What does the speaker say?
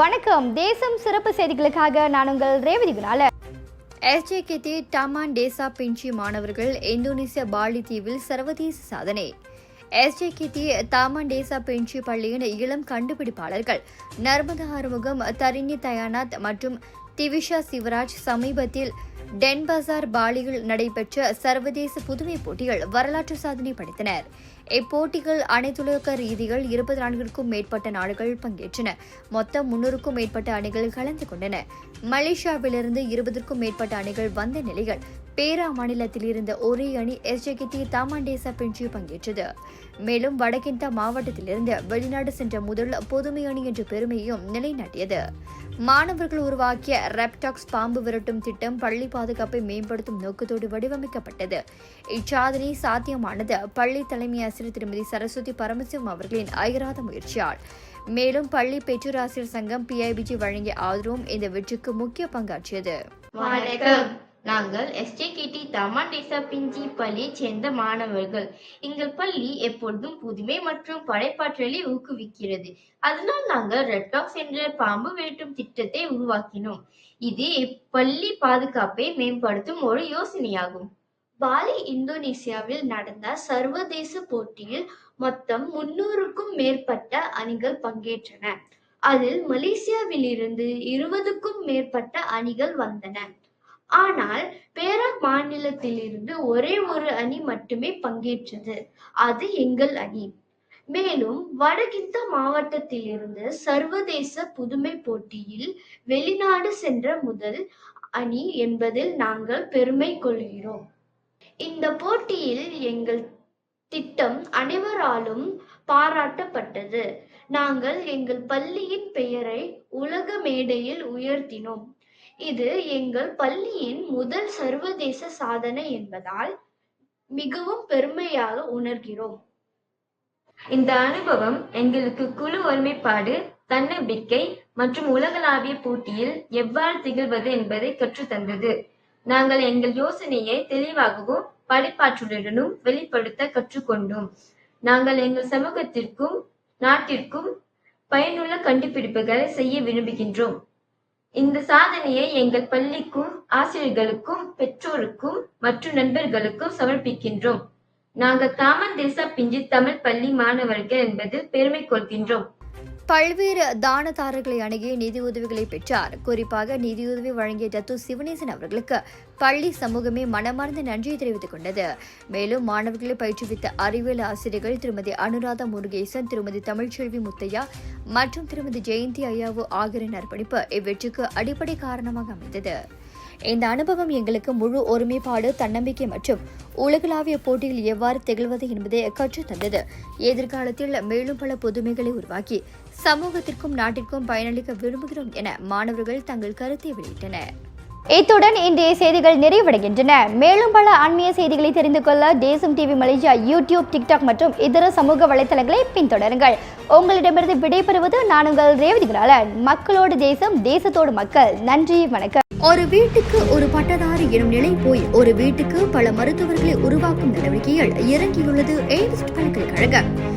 வணக்கம். தேசம் சிறப்பு செய்திகளுக்காக நான் உங்கள் ரேவதி குணால. எஸ்ஜேகேடி டமான் டேசா பிஞ்சி மாணவர்கள் இந்தோனேசிய பாலி தீவில் சர்வதேச சாதனை. எஸ்ஜேகேடி தாமான் டேசா பிஞ்சி பள்ளியின் இளம் கண்டுபிடிப்பாளர்கள் நர்மதா ஆறுமுகம் தரிணி தயானாத் மற்றும் திவிஷா சிவராஜ் சமீபத்தில் டென்பசார் பாலியில் நடைபெற்ற சர்வதேச புதுமை போட்டிகள் வரலாற்று சாதனை படைத்தனர். இப்போட்டிகள் அனைத்துலக ரீதியில் இருபத்தி நான்கிற்கும் மேற்பட்ட நாடுகள் பங்கேற்றன. மொத்தம் முன்னூறுக்கும் மேற்பட்ட அணிகள் கலந்து கொண்டன. மலேசியாவிலிருந்து இருபதற்கும் மேற்பட்ட அணிகள் வந்த நிலையில் பேரா மாநிலத்தில் இருந்த ஒரே அணி எஸ்ஜெகித்தி தாமாண்டேசா பின்றி பங்கேற்றது. மேலும் வடகிந்தா மாவட்டத்திலிருந்து வெளிநாடு சென்ற முதல் பொதுமை அணி என்ற பெருமையும் நிலைநாட்டியது. மாணவர்கள் உருவாக்கிய ரெப்டாக்ஸ் பாம்பு விரட்டும் திட்டம் பள்ளி பாதுகாப்பை மேம்படுத்தும் நோக்கத்தோடு வடிவமைக்கப்பட்டது. இச்சாதனை சாத்தியமானது பள்ளி தலைமை பேராசிரியர் திருமதி சரஸ்வதி பரமசிவம் அவர்களின் அயராத முயற்சியால். மேலும் பள்ளி பெற்றோராசிரியர் சங்கம் பிஐபிஜி வழங்கிய ஆதரவும் இந்த வெற்றிக்கு முக்கிய பங்காற்றியது. வணக்கம். நாங்கள் எஸ்ஜேகேடி தமாண்டேசா பிஞ்சி பள்ளியைச் சேர்ந்த மாணவர்கள். எங்கள் பள்ளி எப்பொழுதும் புதுமை மற்றும் படைப்பாற்றலை ஊக்குவிக்கிறது. அதனால் நாங்கள் ரெட்டாக்ஸ் என்ற பாம்பு வேட்டும் திட்டத்தை உருவாக்கினோம். இது பள்ளி பாதுகாப்பை மேம்படுத்தும் ஒரு யோசனையாகும். பாலி இந்தோனேசியாவில் நடந்த சர்வதேச போட்டியில் மொத்தம் முன்னூறுக்கும் மேற்பட்ட அணிகள் பங்கேற்றன. அதில் மலேசியாவிலிருந்து இருபதுக்கும் மேற்பட்ட அணிகள் வந்தன. ஆனால் பேராக் மாநிலத்திலிருந்து ஒரே ஒரு அணி மட்டுமே பங்கேற்றது. அது எங்கள் அணி. மேலும் வடகித்த மாவட்டத்திலிருந்து சர்வதேச புதுமை போட்டியில் வெளிநாடு சென்ற முதல் அணி என்பதில் நாங்கள் பெருமை கொள்கிறோம். இந்த போட்டியில் எங்கள் திட்டம் அனைவராலும் பாராட்டப்பட்டது. நாங்கள் எங்கள் பள்ளியின் பெயரை உலக மேடையில் உயர்த்தினோம். இது எங்கள் பள்ளியின் முதல் சர்வதேச சாதனை என்பதால் மிகவும் பெருமையாக உணர்கிறோம். இந்த அனுபவம் எங்களுக்கு குழு ஒருமைப்பாடு தன்னம்பிக்கை மற்றும் உலகளாவிய போட்டியில் எவ்வாறு திகழ்வது என்பதை கற்றுத்தந்தது. நாங்கள் எங்கள் யோசனையை தெளிவாகவும் படைப்பாற்றலுடனும் வெளிப்படுத்த கற்றுக்கொண்டோம். நாங்கள் எங்கள் சமூகத்திற்கும் நாட்டிற்கும் பயனுள்ள கண்டுபிடிப்புகளை செய்ய விரும்புகின்றோம். இந்த சாதனையை எங்கள் பள்ளிக்கும் ஆசிரியர்களுக்கும் பெற்றோருக்கும் மற்றும் நண்பர்களுக்கும் சமர்ப்பிக்கின்றோம். நாங்கள் தாமன் தேசா பிஞ்சி தமிழ் பள்ளி மாணவர்கள் என்பதில் பெருமை கொள்கின்றோம். பல்வேறு தானதாரர்களை அணுகி நிதியுதவிகளை பெற்றார். குறிப்பாக நிதியுதவி வழங்கிய டத்து சிவனேசன் அவர்களுக்கு பள்ளி சமூகமே மனமார்ந்த நன்றியை தெரிவித்துக் கொண்டது. மேலும் மாணவர்களை பயிற்றுவித்த அறிவியல் ஆசிரியர்கள் திருமதி அனுராதா முருகேசன் திருமதி தமிழ்ச்செல்வி முத்தையா மற்றும் திருமதி ஜெயந்தி ஐயாவு ஆகியோரின் அர்ப்பணிப்பு இவ்வெற்றிக்கு அடிப்படை காரணமாக அமைந்தது. இந்த அனுபவம் எங்களுக்கு முழு ஒருமைப்பாடு தன்னம்பிக்கை மற்றும் உலகளாவிய போட்டியில் எவ்வாறு திகழ்வது என்பதை கற்றுத்தந்தது. எதிர்காலத்தில் மேலும் பல புதுமைகளை உருவாக்கி சமூகத்திற்கும் நாட்டிற்கும் பயனளிக்க விரும்புகிறோம் என மாணவர்கள் தங்கள் கருத்தை வெளியிட்டனர். இத்துடன் இன்றைய செய்திகள் நிறைவடைகின்றன. மேலும் பல ஆன்மீக செய்திகளை தெரிந்து கொள்ள தேசம் டிவி மலேசியா யூடியூப் டிக்டாக் மற்றும் இதர சமூக வலைத்தளங்களை பின்தொடருங்கள். உங்களிடமிருந்து விடைபெறுவது நான் உங்கள் ரேவதி குணாலன். மக்களோடு தேசம் தேசத்தோடு மக்கள். நன்றி வணக்கம். ஒரு வீட்டுக்கு ஒரு பட்டதாரி எனும் நிலை போய் ஒரு வீட்டுக்கு பல மருத்துவர்களை உருவாக்கும் நடவடிக்கையில் இறங்கியுள்ளது. எய்ம்ஸ் பல்கலைக்கழகம்.